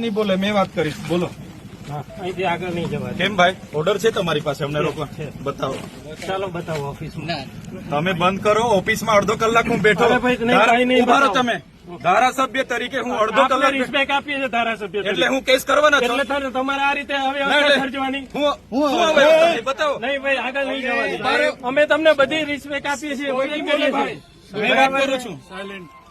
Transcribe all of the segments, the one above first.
નહીં બોલે મેં વાત કરીશ. બોલો. અહીંથી આગળ નહીં જવા કેમ ભાઈ? ઓર્ડર છે તમારી પાસે? અમને લોકો બતાવો. ચાલો બતાવો ઓફિસમાં. તમે બંધ કરો ઓફિસમાં અડધો કલાક હું બેઠો અરે ભાઈ, નહીં, ધારા- કાંઈ નહીં, ઊભા રહો તમે. ધારાસભ્ય તરીકે હું અડધો કલાક રિસ્પેક્ટ આપીએ છીએ ધારાસભ્ય એટલે હું કેસ કરવાના છો. એટલે તમારે આ રીતે હવે ના, અવસ્થા એટલે સર્જવાની હું હું હવે બતાવો. નહીં ભાઈ આગળ નહીં જવા ઊભા રહો. દે. અમે તમને બધી રિસ્પેક્ટ આપીએ છીએ કરું છું.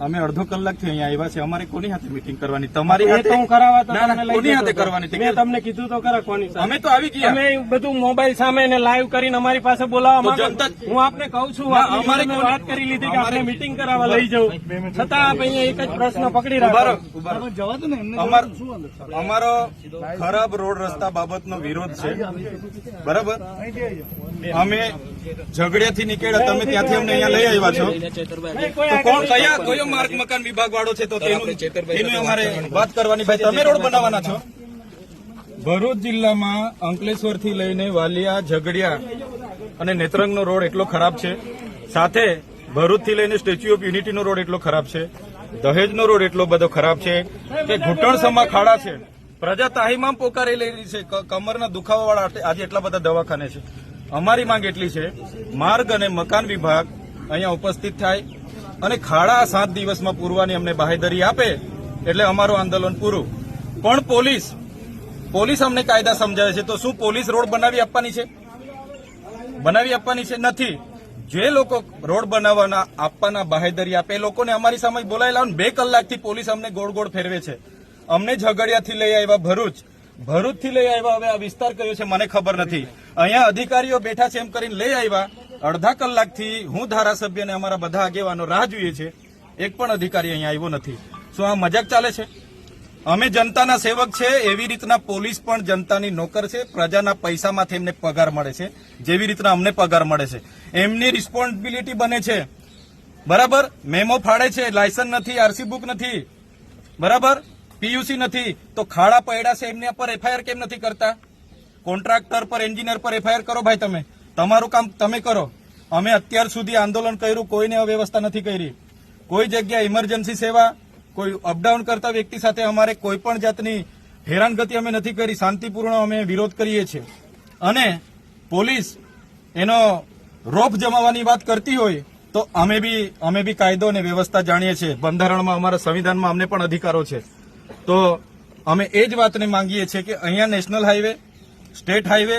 અમે અડધો કલાકથી અહીંયા આવ્યા છે અમારે કોની હાથે મિટિંગ કરવાની? તમારી હાથે? હું કરાવવા ના, ના, કોની હાથે કરવાની મેં તમને કીધું તો ખરા કોની અમે તો આવી ગયા. અમે બધું મોબાઈલ સામે ને લાઈવ કરીને અમારી પાસે બોલાવવા જનતા- હું આપને કહું છું અમારે વાત કરી લીધી કે આપણે મિટિંગ કરાવવા લઈ જવું. છતાં આપ અહીંયા એક જ પ્રશ્ન પકડી રાખો. ઊભા રહો. અમાર- અમારો ખરાબ રોડ રસ્તા બાબતનો વિરોધ છે. બરાબર? અમે ઝઘડિયાથી નીકળ્યા તમે ત્યાંથી અમને અહીંયા લઈ આવ્યા છો. તો કોણ કયા કયો માર્ગ મકાન વિભાગ વાળો છે તો તેનું અમારે વાત કરવાની ભાઈ તમે રોડ બનાવવાના છો? ભરૂચ જિલ્લામાં અંકલેશ્વરથી લઈને વાલિયા ઝઘડિયા અને નેત્રંગનો રોડ એટલો ખરાબ છે. સાથે ભરૂચથી લઈને સ્ટેચ્યુ ઓફ યુનિટીનો રોડ એટલો ખરાબ છે. દહેજનો રોડ એટલો બધો ખરાબ છે કે ઘૂંટણસમા ખાડા છે. પ્રજા તાહીમાં પોકારી રહી છે. કમરના દુખાવાવાળા આજે એટલા બધા દવાખાને છે. અમારી માંગ એટલી છે માર્ગ અને મકાન વિભાગ અહીંયા ઉપસ્થિત થાય. અને ખાડા સાત દિવસમાં પૂરવાની અમને બાહેધરી આપે એટલે અમારું આંદોલન પૂરું. પણ પોલીસ પોલીસ અમને કાયદા સમજાવે છે. તો શું પોલીસ રોડ બનાવી આપવાની છે? બનાવી આપવાની છે? નથી. જે લોકો રોડ બનાવવાના, આપવાના બાહેધરી આપે, એ લોકોને અમારી સામે બોલાયેલા બે કલાકથી પોલીસ અમને ગોળ ગોળ ફેરવે છે. અમને ઝઘડિયાથી લઈ આવ્યા ભરૂચ. ભરૂચથી લઈ આવ્યા, હવે આ વિસ્તાર કયો છે મને ખબર નથી. અહીંયા અધિકારીઓ બેઠા છે એમ કરીને લઈ આવ્યા. અડધા કલાકથી હું ધારાસભ્ય અને અમારા બધા આગેવાનો રાહ જોઈએ છે. એક પણ અધિકારી અહીંયા આવ્યો નથી. શું આ મજાક ચાલે છે? અમે જનતાના સેવક છે, એવી રીતના પોલીસ પણ જનતાની નોકર છે, પ્રજાના પૈસામાંથી એમને પગાર મળે છે, જેવી રીતના અમને પગાર મળે છે. એમની રિસ્પોન્સિબિલિટી બને છે. બરાબર? મેમો ફાડે છે લાયસન્સ નથી આરસી બુક નથી. બરાબર? પીયુસી નથી. તો ખાડા પૈડા છે એમના પર એફઆઈઆર કેમ નથી કરતા? કોન્ટ્રાક્ટર પર એન્જિનિયર પર એફઆઈઆર કરો ભાઈ તમે. તમારું કામ તમે કરો. અમે અત્યાર સુધી આંદોલન કર્યું, કોઈને અવ્યવસ્થા નથી કરી. કોઈ જગ્યાએ ઇમરજન્સી સેવા, કોઈ અપડાઉન કરતા વ્યક્તિ સાથે અમારે કોઈ પણ જાતની હેરાનગતિ અમે નથી કરી, શાંતિપૂર્ણ અમે વિરોધ કરીએ છીએ. અને પોલીસ એનો રોપ જમાવવાની વાત કરતી હોય, તો અમે બી અમે બી કાયદો અને વ્યવસ્થા જાણીએ છીએ. બંધારણમાં અમારા સંવિધાનમાં અમને પણ અધિકારો છે. તો અમે એ જ વાતને માંગીએ છીએ કે અહીંયા નેશનલ હાઈવે, સ્ટેટ હાઈવે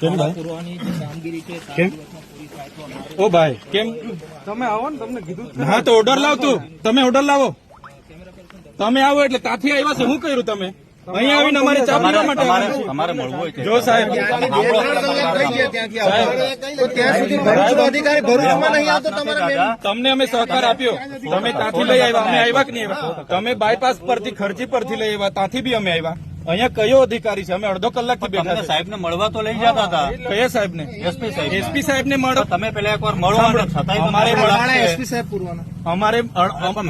કેમ? અમારું ઓ ભાઈ કેમ? તમે આવો ને તમને કીધું હા તો ઓર્ડર લાવ તું. તમે ઓર્ડર લાવો. તમે આવો એટલે ત્યાંથી આવ્યા છે શું કર્યું તમે? અહીંયા આવીને અમારે ચા પીવા માટે તમારે મળવું હોય જો સાહેબ. તમને અમે સહકાર આપ્યો. તમે ત્યાંથી લઈ આવ્યા અમે આવ્યા કે નહીં આવ્યા? તમે બાયપાસ પરથી ખર્ચી પરથી લઈ આવ્યા ત્યાંથી બી અમે આવ્યા. અહીંયા કયો અધિકારી છે? અમે અડધો કલાકથી બેઠા સાહેબ ને મળવા તો લઈ જતા હતા. કયા સાહેબ ને એસપી સાહેબ એસપી સાહેબ ને મળો તમે પેલા એકવાર મળો છતાંય અમારે એસપી સાહેબ પૂરવાના. અમારે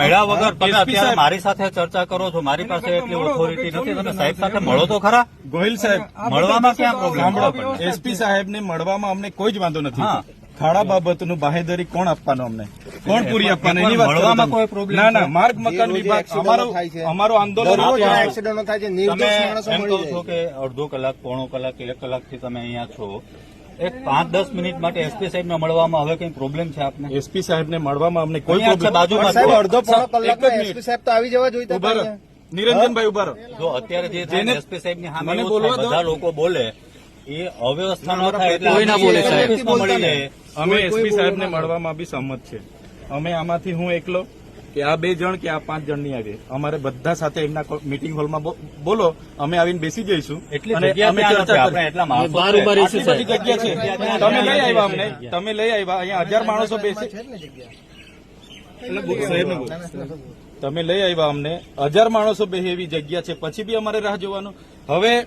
મેળા વગર અત્યારે મારી સાથે ચર્ચા કરો છો. મારી પાસે એટલી ઓથોરિટી નથી. તમે સાહેબ સાથે મળો તો ખરા? ગોહિલ સાહેબ. મળવામાં ક્યાં પ્રોબ્લેમ એસપી સાહેબ ને મળવામાં અમને કોઈ જ વાંધો નથી. હા. ખાડા બાબતનું બાહેધરી કોણ આપવાનું અમને કોણ પૂરી આપવાનું એની વાત. કોઈ ના ના માર્ગ મકાન વિભાગ અમારો અમારો આંદોલન એક્સિડન્ટો થાય છે નિર્દોષ માણસો એમ મળી કહો છો કે અડધો કલાક પોણો કલાક એક કલાકથી તમે અહીંયા છો એક પાંચ દસ મિનિટ માટે એસપી સાહેબને મળવામાં હવે કઈ પ્રોબ્લેમ છે આપને એસપી સાહેબ ને મળવામાં અમને કોઈ બાજુ બાજુમાં સાહેબ અડધો પોણો મિનિટ. એસપી સાહેબ તો આવી જવા જોઈતા. નિરંજનભાઈ ઊભા જો અત્યારે જે એસપી સામે બોલવા થાય, દો. બધા લોકો બોલે એ અવ્યવસ્થા ન થાય એટલે કોઈ ના બોલે સાહેબ. ઓફિસમાં મળી લે અમે એસપી સાહેબને મળવામાં બી સંમત છે. અમે આમાંથી હું એકલો કે આ બે જણ કે આ પાંચ જણ નહીં આવીએ અમારે બધા સાથે એમના મિટિંગ હોલમાં બો- બોલો અમે આવીને બેસી જઈશું. એટલે જગ્યા છે. તમે લઈ આવ્યા અમને. તમે લઈ આવ્યા. અહીંયા હજાર માણસો બેસે. એટલે બોલ, સાહેબને બોલ. તમે લઈ આવ્યા અમને. હજાર માણસો બે એવી જગ્યા છે. પછી બી અમારે રાહ જોવાનું. હવે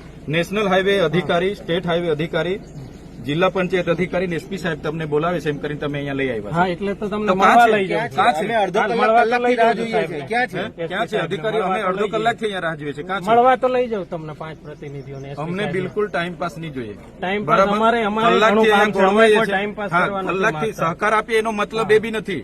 નેશનલ હાઈવે અધિકારી સ્ટેટ હાઈવે અધિકારી જિલ્લા પંચાયત અધિકારી ને એસપી સાહેબ તમને બોલાવે છે એમ કરીને તમે અહીંયા લઈ આવ્યા હા એટલે તો તમને? ક્યાં છે? અધિકારીઓ અમે અડધો કલાકથી અહીંયા રાહ જોઈએ છે? મળવા તો લઈ જાઉં તમને પાંચ પ્રતિનિધિઓને અમને બિલકુલ ટાઈમ પાસ નહીં જોઈએ. ટાઈમ પાસ અમારે અમારે કલાકથી માંગતા. સહકાર આપીએ એનો મતલબ એ બી નથી.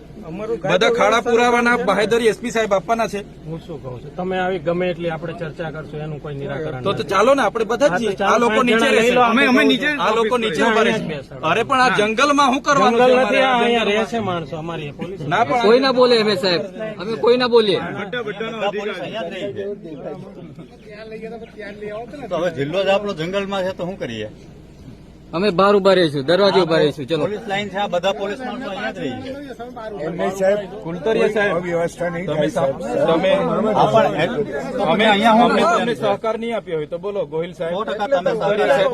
બધા ખાડા પુરાવાના બાહેધરી એસપી સાહેબ આપવાના છે. હું શું કહું છું? તમે આવી ગમે એટલી આપણે ચર્ચા કરશું એનું કોઈ નિરાકરણ તો તો ચાલો ને આપણે બધા જ આ લોકો નીચે રહેશે. અમે અમે નીચે આ લોકો નીચે ઊભા. અરે પણ આ જંગલમાં શું કરવાનું છે જંગલ નથી અમારે? આ અહીંયા રહેશે માણસો અમારી પોલીસ. ના પણ કોઈ ના બોલે અમે સાહેબ. અમે કોઈ ના બોલીએ. રહી. તો હવે જિલ્લો જ આપણો જંગલમાં છે તો શું કરીએ? અમે બહાર ઊભા રહીશું દરવાજે ઊભા રહીશું ચલો. પોલીસ લાઈન છે આ બધા પોલીસ માણસો અહીંયા જ રહી છે. કુલતરિયા સાહેબ વ્યવસ્થા નહીં તમે અમે અહીંયા હું અમને તમને સહકાર નહીં આપ્યો હોય તો બોલો ગોહિલ સાહેબ. તમે સાહેબ,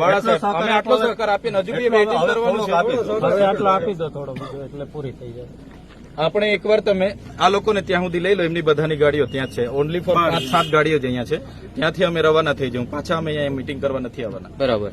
વાળા સાહેબ અમે આટલો સહકાર આપીને હજુ બી વેઇટિંગ કરવાનું છે. હવે આટલો આપી દો થોડો બીજો એટલે પૂરી થઈ જાય. આપણે એકવાર તમે આ લોકોને ત્યાં સુધી લઈ લો એમની બધાની ગાડીઓ ત્યાં છે. ઓનલી ફોર પાંચ સાત ગાડીઓ જ અહીંયા છે. ત્યાંથી અમે રવાના થઈ જવું. પાછા અમે અહીંયા મીટિંગ કરવા નથી આવવાના. બરાબર.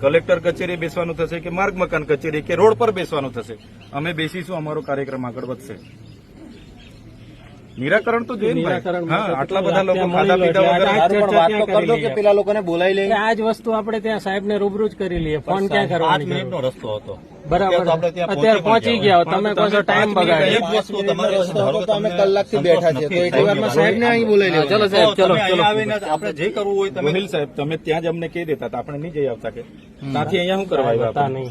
કલેક્ટર કચેરી બેસવાનું થશે કે માર્ગ મકાન કચેરી કે રોડ પર બેસવાનું થશે? અમે બેસીશું, અમારો કાર્યક્રમ આગળ વધશે. નિરાકરણ તો જોઈએ ને આટલા બધા લોકો ખાધા પીધા વગર આ ચર્ચા ક્યાં કરી લઈએ? પેલા લોકોને બોલાવી લઈએ. આ જ વસ્તુ આપણે ત્યાં સાહેબ ને રૂબરૂ જ કરી લઈએ. ફોન ક્યાં કરવાની રસ્તો હતો. બરાબર. અત્યારે પહોંચી ગયા તમે કહો છો ટાઈમ બગાડ્યો. એક વસ્તુ તમારે ધારો કે અમે કલાકથી બેઠા છે તો એટલી વારમાં સાહેબને અહીં બોલાવી હા, ચલો સાહેબ ચલો. ચલો આવીને આપણે જે કરવું હોય તમે સાહેબ તમે ત્યાં જ અમને કહી દેતા આપણે નહીં જઈ આવતા કે. ત્યાંથી અહીંયા શું કરવા આવ્યા નહીં?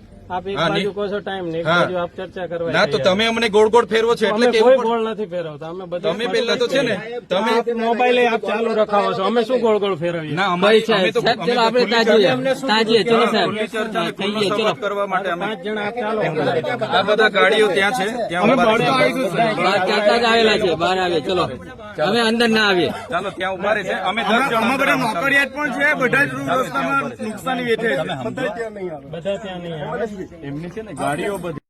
આપ એક બાજુ કહો છો ટાઈમ ને એક બાજુ આપ ચર્ચા કરવા ના તો તમે અમને ગોળ ગોળ ફેરવો છો એટલે કોઈ ગોળ નથી ફેરવતા. અમે બધા તમે પહેલા તો છે ને તમે મોબાઈલ આપ ચાલુ રખાવો છો. અમે શું ગોળ ગોળ ફેરવીએ? ના અમારી અમે તો સાહેબ ચલો આપણે ખુલ્લી ત્યાં જઈએ ચર્ચા- ત્યાં જઈએ ચલો સાહેબ. ખુલ્લી ચર્ચા અને ખુલ્લો કહીએ ચલો. કરવા માટે અમે પાંચ જણા આપ ચાલો. આ બધા ગાડીઓ ત્યાં છે ત્યાં ઊભા બહાર ચાલતા જ આવેલા છે બહાર આવે ચલો. અમે અંદર ના આવીએ. ચાલો ત્યાં ઊભા રહેશે અમે દસ જણ બધા નોકરિયાત પણ છે બધા જ રસ્તામાં નુકસાની વેઠે બધા ત્યાં નહીં આવે. એમની છે ને ગાડીઓ બધી